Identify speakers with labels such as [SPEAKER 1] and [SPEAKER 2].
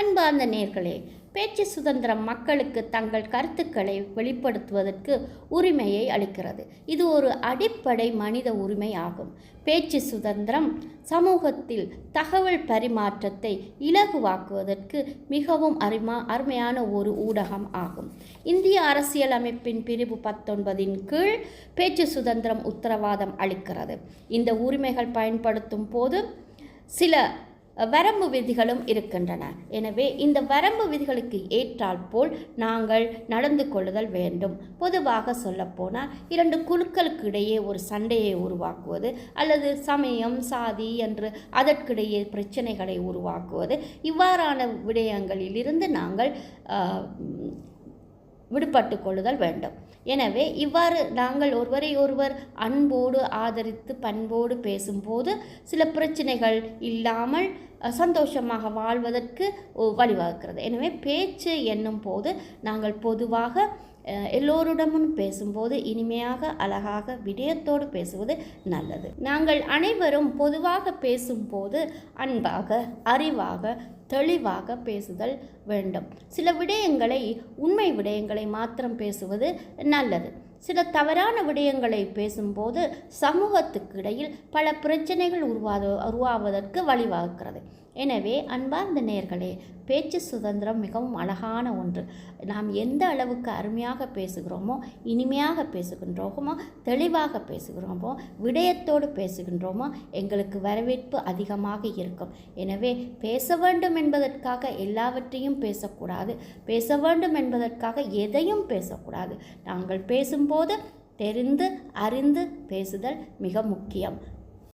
[SPEAKER 1] அன்பார்ந்த நேர்களே பேச்சு சுதந்திரம் மக்களுக்கு தங்கள் கருத்துக்களை வெளிப்படுத்துவதற்கு உரிமையை அளிக்கிறது. இது ஒரு அடிப்படை மனித உரிமை ஆகும். பேச்சு சுதந்திரம் சமூகத்தில் தகவல் பரிமாற்றத்தை இலகுவாக்குவதற்கு மிகவும் அருமா அருமையான ஒரு ஊடகம் ஆகும். இந்திய அரசியலமைப்பின் பிரிவு பத்தொன்பதின் கீழ் பேச்சு சுதந்திரம் உத்தரவாதம் அளிக்கிறது. இந்த உரிமைகள் பயன்படுத்தும் போது சில வரம்பு விதிகளும் இருக்கின்றன. எனவே இந்த வரம்பு விதிகளுக்கு ஏற்றால் போல் நாங்கள் நடந்து கொள்ளுதல் வேண்டும். பொதுவாக சொல்லப்போனால் இரண்டு குழுக்களுக்கு இடையே ஒரு சண்டையை உருவாக்குவது அல்லது சமயம் சாதி என்று அதற்கிடையே பிரச்சனைகளை உருவாக்குவது. இவ்வாறான விடயங்களிலிருந்து நாங்கள் விடுபட்டு கொள்ளுதல் வேண்டும். எனவே இவ்வாறு நாங்கள் ஒருவரை ஒருவர் அன்போடு ஆதரித்து பண்போடு பேசும்போது சில பிரச்சனைகள் இல்லாமல் சந்தோஷமாக வாழ்வதற்கு வழிவகுக்கிறது. எனவே பேச்சு என்னும் போது நாங்கள் பொதுவாக எல்லோருடமும் பேசும்போது இனிமையாக அழகாக விடயத்தோடு பேசுவது நல்லது. நாங்கள் அனைவரும் பொதுவாக பேசும்போது அன்பாக அறிவாக தெளிவாக பேசுதல் வேண்டும். சில விடயங்களை உண்மை விடயங்களை மாத்திரம் பேசுவது நல்லது. சில தவறான விடயங்களை பேசும்போது சமூகத்துக்கு இடையில் பல பிரச்சனைகள் உருவாத உருவாவதற்கு வழிவகுக்கிறது. எனவே அன்பார்ந்த நேர்களே பேச்சு சுதந்திரம் மிகவும் அழகான ஒன்று. நாம் எந்த அளவுக்கு அருமையாக பேசுகிறோமோ இனிமையாக பேசுகின்றோமோ தெளிவாக பேசுகிறோமோ விடயத்தோடு பேசுகின்றோமோ எங்களுக்கு வரவேற்பு அதிகமாக இருக்கும். எனவே பேச வேண்டும் என்பதற்காக எல்லாவற்றையும் பேசக்கூடாது. பேச வேண்டும் என்பதற்காக எதையும் பேசக்கூடாது. நாங்கள் பேசும்போது பேசும்போது தெரிந்து அறிந்து பேசுதல் மிக முக்கியம்.